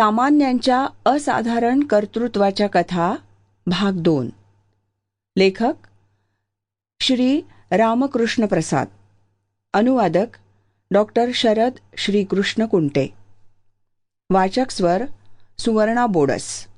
सामान्यांच्या असाधारण कर्तृत्वाच्या कथा भाग दोन. लेखक श्री रामकृष्ण प्रसाद अनुवादक डॉक्टर शरद श्रीकृष्ण कुंटे वाचक स्वर सुवर्णा बोडस.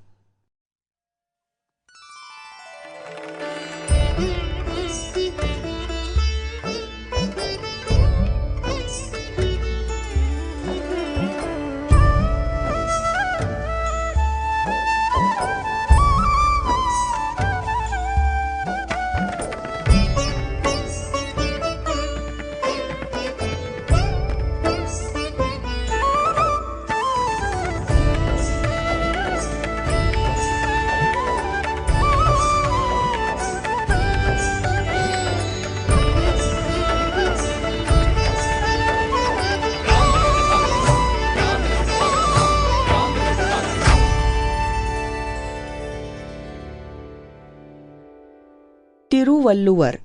तिरुवल्लुवर.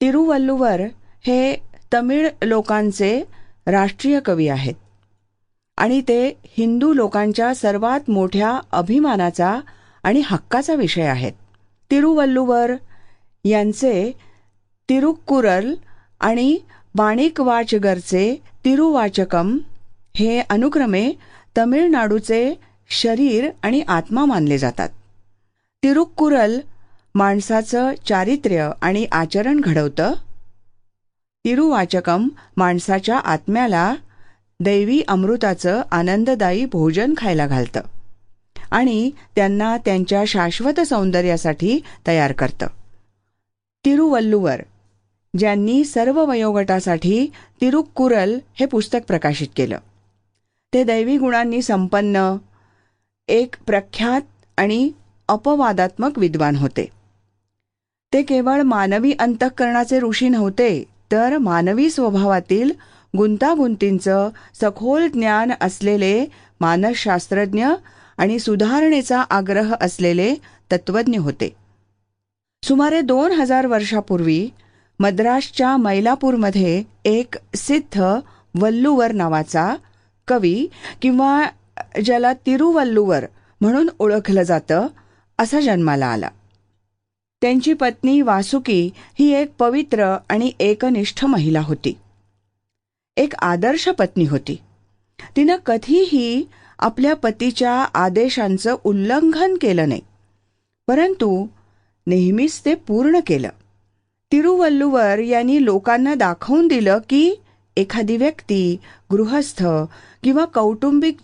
तिरुवल्लुवर हे तमिळ लोकांचे राष्ट्रीय कवी आहेत. आणि ते हिंदू लोकांच्या सर्वात मोठ्या अभिमानाचा आणि हक्काचा विषय आहेत. तिरुवल्लुवर यांचे तिरुक्कुरल आणि वाणिकवाचगरचे तिरुवाचकम हे अनुक्रमे तमिळनाडूचे शरीर आणि आत्मा मानले जातात. तिरुक्कुरल माणसाचं चारित्र्य आणि आचरण घडवतं. तिरुवाचकम माणसाच्या आत्म्याला दैवी अमृताचं आनंददायी भोजन खायला घालतं आणि त्यांना त्यांच्या शाश्वत सौंदर्यासाठी तयार करतं. तिरुवल्लुवर ज्यांनी सर्व वयोगटासाठी तिरुक्कुरल हे पुस्तक प्रकाशित केलं. ते दैवी गुणांनी संपन्न एक प्रख्यात आणि अपवादात्मक विद्वान होते. ते केवळ मानवी अंतःकरणाचे ऋषी नव्हते तर मानवी स्वभावातील गुंतागुंतींचं सखोल ज्ञान असलेले मानसशास्त्रज्ञ आणि सुधारणेचा आग्रह असलेले तत्वज्ञ होते. सुमारे दोन हजार वर्षापूर्वी मद्रासच्या मैलापूरमध्ये एक सिद्ध वल्लुवर नावाचा कवी किंवा ज्याला तिरुवल्लुवर म्हणून ओळखलं जातं असा जन्माला आला. त्यांची पत्नी वासुकी ही एक पवित्र आणि एकनिष्ठ महिला होती. एक आदर्श पत्नी होती. तिनं कधीही आपल्या पतीच्या आदेशांचं उल्लंघन केलं नाही. परंतु नेहमीच ते पूर्ण केलं. तिरुवल्लुवर यांनी लोकांना दाखवून दिलं की एखादी व्यक्ती गृहस्थ किंवा कौटुंबिक